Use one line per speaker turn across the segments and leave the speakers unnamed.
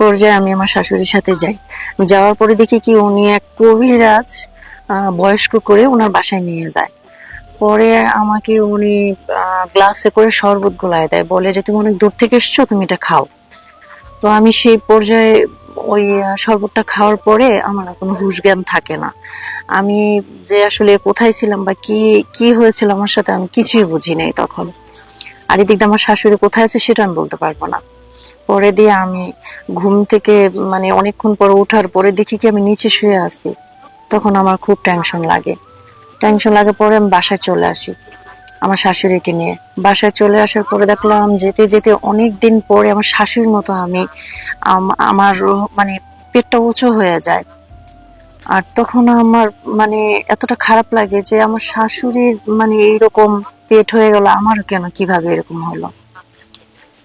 পর্যায়ে আমি আমার শাশুড়ির সাথে যাই। যাওয়ার পরে দেখি কি উনি এক কবিরাজ বয়স্ক করে ওনার বাসায় নিয়ে যায়। পরে আমাকে উনি গ্লাসে করে শরবত গোলায় দেয়। বলে যে, তুমি অনেক দূর থেকে এসছো, তুমি এটা খাও। তো আমি সেই পর্যায়ে ওই শরবতটা খাওয়ার পরে আমার কোনো হুশ জ্ঞান থাকে না। আমি যে আসলে কোথায় ছিলাম বা কি কি হয়েছিল আমার সাথে আমি কিছুই বুঝি নাই তখন। আর এদিক আমার শাশুড়ি কোথায় আছে সেটা আমি বলতে পারব না। পরে দিয়ে আমি ঘুম থেকে মানে অনেকক্ষণ পরে ওঠার পরে দেখি কি আমি নিচে শুয়ে আছি। তখন আমার খুব টেনশন লাগে। টেনশন লাগে পরে আমি বাসায় চলে আসি, আমার শাশুড়িকে নিয়ে। বাসায় চলে আসার পরে দেখলাম যেতে যেতে অনেক দিন পরে আমার শাশুড়ির মতো আমি, আম- আমার মানে পেটটা উঁচু হয়ে যায়। আর তখন আমার মানে এতটা খারাপ লাগে যে আমার শাশুড়ির মানে এইরকম পেট হয়ে গেল আমারও কেন কীভাবে এরকম হলো?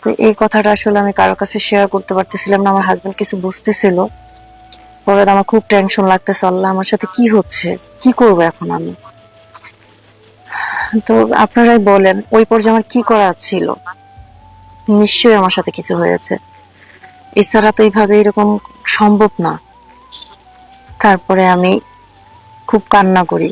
তো এই কথাটা আসলে আমি কারোর কাছে শেয়ার করতে পারতেছিলাম না, আমার হাজবেন্ড কিছু বুঝতেছিল। পরে আমার খুব টেনশন লাগতেছে, আল্লাহ আমার সাথে কি হচ্ছে? কি করব এখন আমি? তো আপনারাই বলেন, ওই পর্যায়ে আমার কি করার ছিল? নিশ্চয়ই আমার সাথে কিছু হয়েছে। এছাড়া তো এইভাবে এরকম সম্ভব না। তারপরে আমি খুব কান্না করি।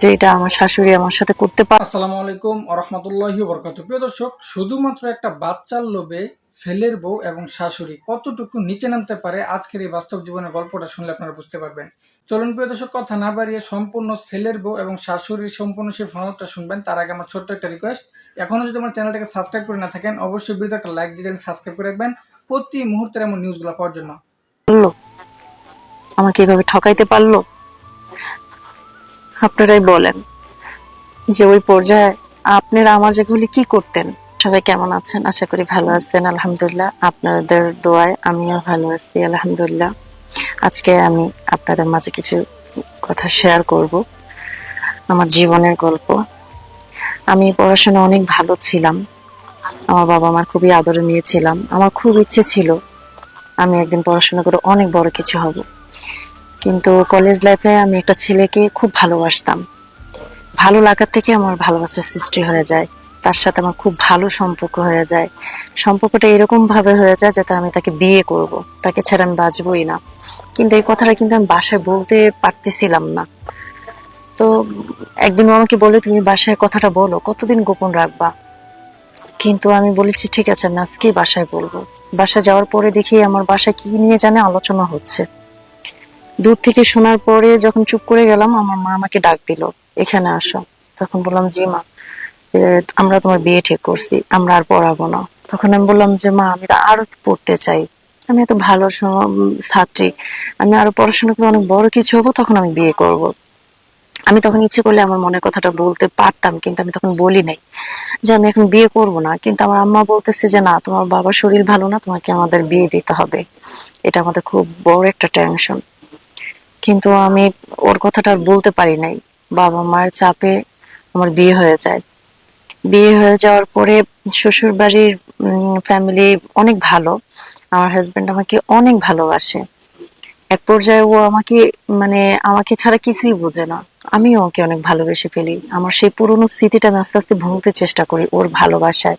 যে এটা আমার শাশুড়ি আমার সাথে করতে পার
আসসালামু আলাইকুম আরহামতুল্লাহি বরকাত প্রিয় দর্শক শুধুমাত্র একটা বাচ্চার লোভে ছেলের বউ এবং শাশুড়ি কতটুকু নিচে নামতে পারে আজকের এই বাস্তব জীবনের গল্পটা শুনলে আপনারা বুঝতে পারবেন। চলুন প্রিয় দর্শক কথা না বাড়িয়ে সম্পূর্ণ ছেলের বউ এবং শাশুড়ির সম্পূর্ণ সেই ফোনটা শুনবেন। তার আগে আমার ছোট্ট একটা রিকোয়েস্ট এখনও যদি আমার চ্যানেলটাকে সাবস্ক্রাইব করে না থাকেন অবশ্যই ভিডিওতে একটা লাইক দিয়ে সাবস্ক্রাইব করে রাখবেন। প্রতি মুহূর্তের এমন নিউজগুলো পাওয়ার জন্য।
আমাকে এভাবে ঠকাইতে পারল? আপনারাই বলেন যে ওই পর্যায়ে আপনারা আমার জায়গাগুলি কি করতেন? সবাই কেমন আছেন? আশা করি ভালো আছেন, আলহামদুলিল্লাহ। আপনাদের দোয়ায় আমিও ভালো আছি, আলহামদুলিল্লাহ। আজকে আমি আপনাদের মাঝে কিছু কথা শেয়ার করব, আমার জীবনের গল্প। আমি পড়াশোনা অনেক ভালো ছিলাম। আমার বাবা মার খুবই আদরে নিয়েছিলাম আমার খুব ইচ্ছে ছিল আমি একদিন পড়াশোনা করে অনেক বড় কিছু হব। কিন্তু কলেজ লাইফে আমি একটা ছেলেকে খুব ভালোবাসতাম। ভালো লাগার থেকে আমার ভালোবাসার সৃষ্টি হয়ে যায়। তার সাথে আমার খুব ভালো সম্পর্ক হয়ে যায়। সম্পর্কটা এরকম ভাবে হয়ে যায় যাতে আমি তাকে বিয়ে করব। তাকে ছাড়া আমি বাঁচবই না। কিন্তু এই কথাটা কিন্তু আমি বাসায় বলতে পারতেছিলাম না। তো একদিন আমাকে বলে তুমি বাসায় কথাটা বলো, কতদিন গোপন রাখবা? কিন্তু আমি বলেছি, ঠিক আছে, আমি আজকেই বাসায় বলব। বাসায় যাওয়ার পরে দেখি আমার বাসায় কি নিয়ে জানে আলোচনা হচ্ছে। দূর থেকে শোনার পরে যখন চুপ করে গেলাম, আমার মা আমাকে ডাক দিল, এখানে আসো। তখন বললাম, জি মা। আমরা তোমার বিয়ে ঠিক করছি, আমরা আর পড়াবো না। তখন আমি বললাম, যে মা, আমি আরও পড়তে চাই। আমি এত ভালো ছাত্রী, আমি আরও পড়াশোনা করে অনেক বড় কিছু হব, তখন আমি বিয়ে করব। আমি তখন ইচ্ছে করলে আমার মনের কথাটা বলতে পারতাম, কিন্তু আমি তখন বলি নাই যে আমি এখন বিয়ে করব না। কিন্তু আমার আম্মা বলতেছে যে, না, তোমার বাবার শরীর ভালো না, তোমাকে আমাদের বিয়ে দিতে হবে। এটা আমাদের খুব বড় একটা টেনশন কিন্তু আমি ওর কথাটা আর বলতে পারি নাই। বাবা মায়ের চাপে আমার বিয়ে হয়ে যায়। বিয়ে হয়ে যাওয়ার পরে শ্বশুর বাড়ির ফ্যামিলি অনেক ভালো। আমার হাজবেন্ড আমাকে অনেক ভালোবাসে। এক পর্যায়ে ও আমাকে মানে আমাকে ছাড়া কিছুই বোঝে না। আমিও ওকে অনেক ভালোবেসে ফেলি। আমার সেই পুরনো স্মৃতিটা আস্তে আস্তে ভুলতে চেষ্টা করি ওর ভালোবাসায়।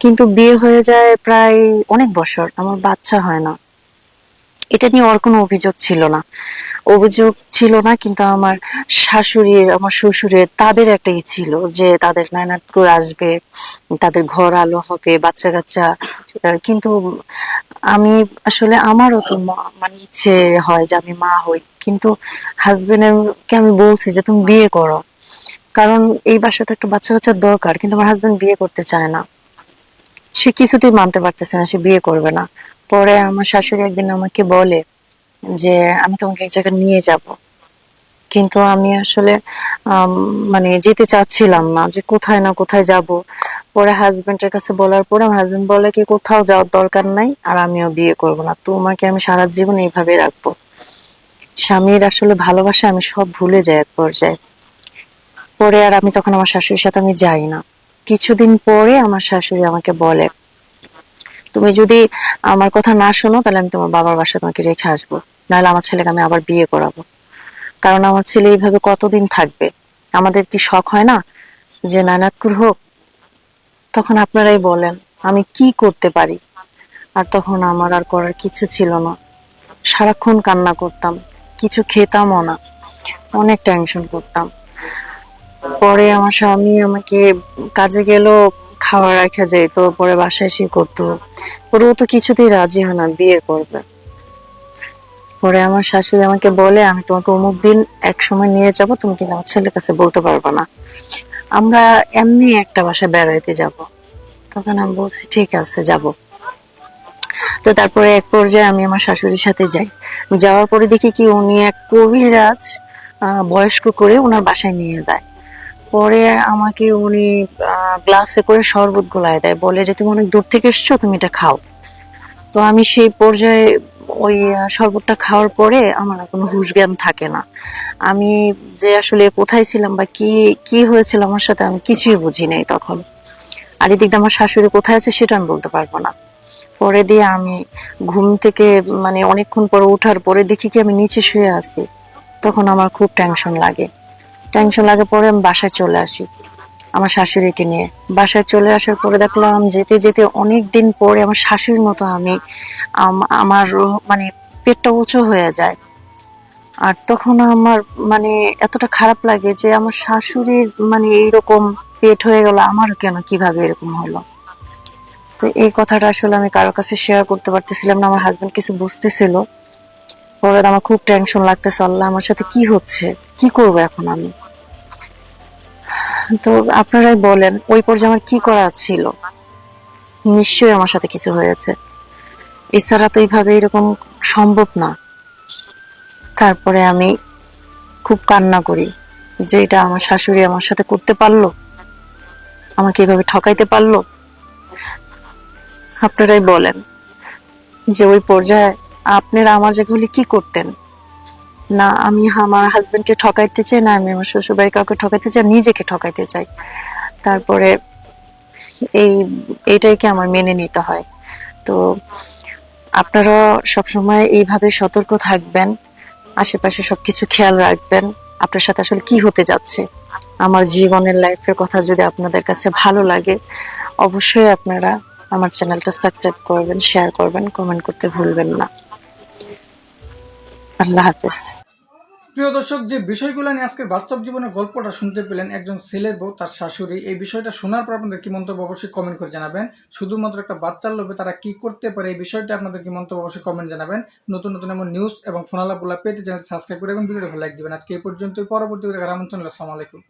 কিন্তু বিয়ে হয়ে যায় প্রায় অনেক বছর। আমার বাচ্চা হয় না। এটা নিয়ে ওর কোনো অভিযোগ ছিল না। অভিযোগ ছিল না, কিন্তু আমার শাশুড়ির, আমার শ্বশুরের তাদের একটা ই ছিল যে তাদের নানাত করে আসবে, তাদের ঘর আলো হবে বাচ্চা কাচ্চা কিন্তু আমি আসলে আমারও তো মানে ইচ্ছে হয় যে আমি মা হই, কিন্তু হাজবেন্ডের কে আমি বলছি যে তুমি বিয়ে করো। কারণ এই বাসাতে একটা বাচ্চা কাচ্চার দরকার, কিন্তু আমার হাজবেন্ড বিয়ে করতে চায় না। সে কিছুতেই মানতে পারতেছে না, সে বিয়ে করবে না। পরে আমার শাশুড়ি একদিন আমাকে বলে যে, আমি তোমাকে এক জায়গায় নিয়ে যাব। কিন্তু আমি আসলে মানে যেতে চাচ্ছিলাম না যে কোথায় না কোথায় যাব। পরে হাজবেন্ডের কাছে বলার পরে আমার হাজবেন্ড বলে কি, কোথাও যাওয়ার দরকার নাই আর আমিও বিয়ে করব না। তোমাকে আমি সারা জীবন এইভাবে রাখব। স্বামীর আসলে ভালোবাসা আমি সব ভুলে যাই এক পর্যায়ে। পরে আর আমি তখন আমার শাশুড়ির সাথে আমি যাই না। কিছুদিন পরে আমার শাশুড়ি আমাকে বলে তুমি যদি আমার কথা না শোনো, তাহলে আমি তোমার বাবার বাসায় তোমাকে রেখে আসব। নাহলে আমার ছেলেকে আমি আবার বিয়ে করাবো। কারণ আমার ছেলে এইভাবে কতদিন থাকবে? আমাদের কি শখ হয় না যে নানাতকুর হোক? তখন আপনারাই বলেন, আমি কি করতে পারি? আর তখন আমার আর করার কিছু ছিল না। সারাক্ষণ কান্না করতাম, কিছু খেতামও না, অনেক টেনশন করতাম। পরে আমার স্বামী আমাকে কাজে গেল খাওয়া রাখা যেত পরে বাসায় এসে করতো। পরে ও তো কিছুতেই রাজি হয় না, বিয়ে করবে। পরে আমার শাশুড়ি আমাকে বলে, আমি তোমাকে অমুক দিন এক সময় নিয়ে যাব, তুমি কিন্তু আমার ছেলের কাছে বলতে পারবে না। আমরা এমনি একটা বাসায় বেড়াইতে যাব। তখন আমি বলছি, ঠিক আছে, যাব। তো তারপরে এক পর্যায়ে আমি আমার শাশুড়ির সাথে যাই। যাওয়ার পরে দেখি কি উনি এক কবিরাজ বয়স্ক করে ওনার বাসায় নিয়ে যায়। পরে আমাকে উনি গ্লাসে করে শরবত গোলায় দেয়। বলে যে, তুমি অনেক দূর থেকে এসছো, তুমি এটা খাও। তো আমি সেই পর্যায়ে ওই শরবতটা খাওয়ার পরে আমার কোনো হুশ জ্ঞান থাকে না। আমি যে আসলে কোথায় ছিলাম বা কি কি হয়েছিল আমার সাথে আমি কিছুই বুঝি নাই তখন। আর এদিকটা আমার শাশুড়ি কোথায় আছে সেটা আমি বলতে পারব না। পরে দিয়ে আমি ঘুম থেকে মানে অনেকক্ষণ পরে ওঠার পরে দেখি কি আমি নিচে শুয়ে আছি। তখন আমার খুব টেনশন লাগে। টেনশন লাগে পরে আমি বাসায় চলে আসি। আমার শাশুড়িকে নিয়ে। বাসায় চলে আসার পরে দেখলাম যেতে যেতে অনেক দিন পরে আমার শাশুড়ির মতো আমি আমার মানে পেটটা উঁচু হয়ে যায়। আর তখন আমার মানে এতটা খারাপ লাগে যে আমার শাশুড়ির মানে এইরকম পেট হয়ে গেল, আমার কেন কীভাবে এরকম হলো? তো এই কথাটা আসলে আমি কারোর কাছে শেয়ার করতে পারতেছিলাম না, আমার হাজবেন্ড কিছু বুঝতেছিল। পরে আমার খুব টেনশন লাগতেছে, আল্লাহ আমার সাথে কি হচ্ছে? কি করব এখন আমি? তো আপনারাই বলেন, ওই পর্যায়ে আমার কি করা ছিল? নিশ্চয়ই আমার সাথে কিছু হয়েছে। এছাড়া তো এইভাবে এরকম সম্ভব না। তারপরে আমি খুব কান্না করি যে এটা আমার শাশুড়ি আমার সাথে করতে পারল? আমাকে এভাবে ঠকাইতে পারল? আপনারাই বলেন যে ওই পর্যায়ে আপনারা আমার জায়গায় হলে কি করতেন? না, আমি আমার হাজবেন্ডকে ঠকাইতে চাই, না, আমি আমার শ্বশুর বাড়ি কাউকে ঠকাইতে চাই, নিজেকে ঠকাইতে চাই। তারপরে এই এইটাইকে আমার মেনে নিতে হয়। তো আপনারা সবসময় এইভাবে সতর্ক থাকবেন, আশেপাশে সবকিছু খেয়াল রাখবেন, আপনার সাথে আসলে কি হতে যাচ্ছে। আমার জীবনের লাইফের কথা যদি আপনাদের কাছে ভালো লাগে, অবশ্যই আপনারা আমার চ্যানেলটা সাবস্ক্রাইব করবেন শেয়ার করবেন কমেন্ট করতে ভুলবেন না। আল্লাহ হাফেজ।
প্রিয় দর্শক, যে বিষয়গুলো নিয়ে আজকের বাস্তব জীবনের গল্পটা শুনতে পেলেন একজন ছেলের বউ, তার শাশুড়ি, এই বিষয়টা শোনার পর আপনাদের কি মন্তব্য অবশ্যই কমেন্ট করে জানাবেন। শুধুমাত্র একটা বাচ্চার লোভে তারা কি করতে পারে, এই বিষয়টা আপনাদের কি মন্তব্য অবশ্যই কমেন্ট জানাবেন। নতুন নতুন এমন নিউজ এবং ফোনালাপগুলো পেতে চ্যানেল সাবস্ক্রাইব করে এবং ভিডিওটা লাইক দিবেন। আজকে এই পর্যন্তই, পরবর্তী আমন্ত্রণ। আসসালামু আলাইকুম।